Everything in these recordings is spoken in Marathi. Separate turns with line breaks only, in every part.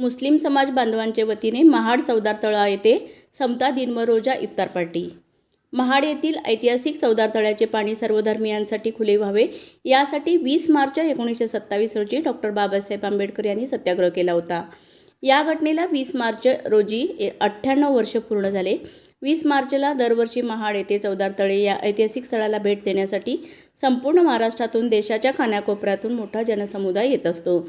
मुस्लिम समाज बांधवांच्या वतीने महाड चौदार तळा येथे समता दिन व रोजा इफ्तार पार्टी. महाड येथील ऐतिहासिक चौदार तळ्याचे पाणी सर्वधर्मियांसाठी खुले व्हावे. यासाठी वीस मार्च एकोणीसशे सत्तावीस रोजी डॉक्टर बाबासाहेब आंबेडकर यांनी सत्याग्रह केला होता. या घटनेला वीस मार्च रोजी अठ्ठ्याण्णव वर्ष पूर्ण झाले. वीस मार्चला दरवर्षी महाड येथे चौदार तळे या ऐतिहासिक स्थळाला भेट देण्यासाठी संपूर्ण महाराष्ट्रातून देशाच्या कानाकोपऱ्यातून मोठा जनसमुदाय येत असतो.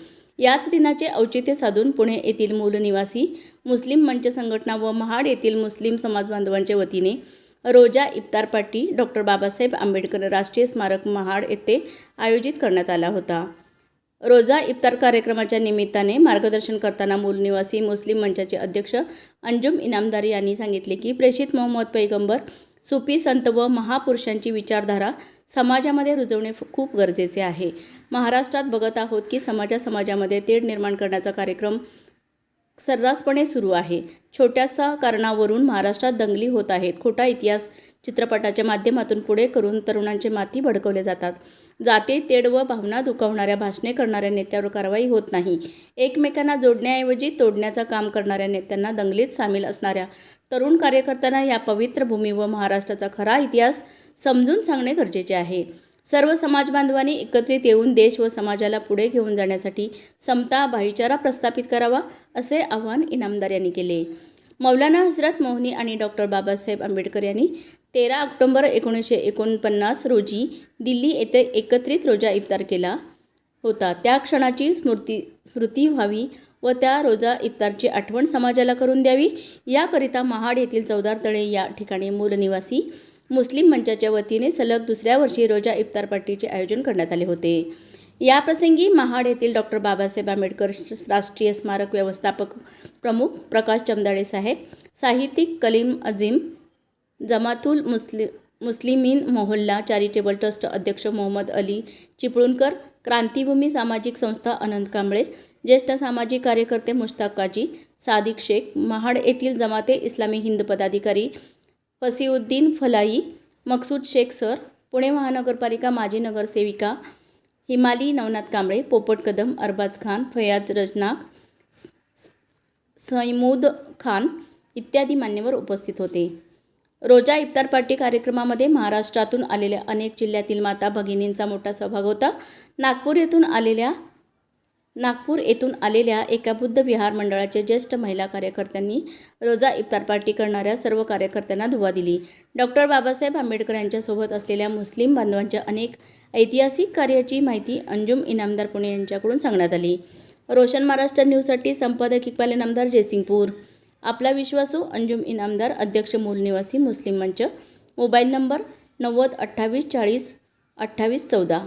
याच दिनाचे औचित्य साधून पुणे येथील मूल निवासी मुस्लिम मंच संघटना व महाड येथील मुस्लिम समाज बांधवांच्या वतीने रोजा इफ्तार पार्टी डॉक्टर बाबासाहेब आंबेडकर राष्ट्रीय स्मारक महाड येथे आयोजित करण्यात आला होता. रोजा इफ्तार कार्यक्रमाच्या निमित्ताने मार्गदर्शन करताना मूलनिवासी मुस्लिम मंचाचे अध्यक्ष अंजुम इनामदार यांनी सांगितले की प्रेषित मोहम्मद पैगंबर सुफी संत व महापुरुषांची विचारधारा समाजामध्ये रुजवणे खूप गरजेचे आहे. महाराष्ट्रात बघत आहोत की समाजा समाजामध्ये तेढ निर्माण करण्याचा कार्यक्रम सर्रासपणे सुरू आहे. छोट्याशा कारणावरून महाराष्ट्रात दंगली होत आहेत. खोटा इतिहास चित्रपटाच्या माध्यमातून पुढे करून तरुणांचे माती भडकवले जातात. जाते तेढ व भावना दुखावणाऱ्या भाषणे करणाऱ्या नेत्यावर कारवाई होत नाही. एकमेकांना जोडण्याऐवजी तोडण्याचं काम करणाऱ्या नेत्यांना दंगलीत सामील असणाऱ्या तरुण कार्यकर्त्यांना या पवित्र भूमी व महाराष्ट्राचा खरा इतिहास समजून सांगणे गरजेचे आहे. सर्व समाज बांधवांनी एकत्रित येऊन देश व समाजाला पुढे घेऊन जाण्यासाठी समता भाईचारा प्रस्थापित करावा असे आवाहन इनामदार यांनी केले. मौलाना हजरत मोहनी आणि डॉक्टर बाबासाहेब आंबेडकर यांनी तेरा ऑक्टोंबर एकोणीसशे एकोणपन्नास रोजी दिल्ली येथे एकत्रित रोजा इफ्तार केला होता. त्या क्षणाची स्मृती स्मृती व्हावी व त्या रोजा इफ्तारची आठवण समाजाला करून द्यावी. याकरिता महाड येथील चौदार तळे या ठिकाणी मूलनिवासी मुस्लिम मंचाच्या वतीने सलग दुसऱ्या वर्षी रोजा इफ्तार पार्टीचे आयोजन करण्यात आले होते. याप्रसंगी महाड येथील डॉक्टर बाबासाहेब आंबेडकर राष्ट्रीय स्मारक व्यवस्थापक प्रमुख प्रकाश चमदाडे साहेब साहित्यिक कलीम अजीम जमातुल मुस्लि मुस्लिमीन मोहल्ला चॅरिटेबल ट्रस्ट अध्यक्ष मोहम्मद अली चिपळूणकर क्रांतीभूमी सामाजिक संस्था अनंत कांबळे ज्येष्ठ सामाजिक कार्यकर्ते मुश्ताक काजी सादिक शेख महाड येथील जमाते इस्लामी हिंद पदाधिकारी फसीउद्दीन फलाई मकसूद शेख सर पुणे महानगरपालिका माजी नगरसेविका हिमाली नवनाथ कांबळे पोपट कदम अरबाज खान फयाज रजनाक सैमूद खान इत्यादी मान्यवर उपस्थित होते. रोजा इफ्तार पार्टी कार्यक्रमामध्ये महाराष्ट्रातून आलेल्या अनेक जिल्ह्यातील माता भगिनींचा मोठा सहभाग होता. नागपूर येथून आलेल्या नागपूर येथून आलेल्या एका बुद्ध विहार मंडळाच्या ज्येष्ठ महिला कार्यकर्त्यांनी रोजा इफ्तार पार्टी करणाऱ्या सर्व कार्यकर्त्यांना धुवा दिली. डॉक्टर बाबासाहेब आंबेडकर यांच्यासोबत असलेल्या मुस्लिम बांधवांच्या अनेक ऐतिहासिक कार्याची माहिती अंजुम इनामदार पुणे यांच्याकडून सांगण्यात आली. रोशन महाराष्ट्र न्यूजसाठी संपादक इक्बाल इनामदार जयसिंगपूर. आपला विश्वासू अंजुम इनामदार अध्यक्ष मूल निवासी मुस्लिम मंच. मोबाईल नंबर नव्वद अठ्ठावीस चाळीस अठ्ठावीस चौदा.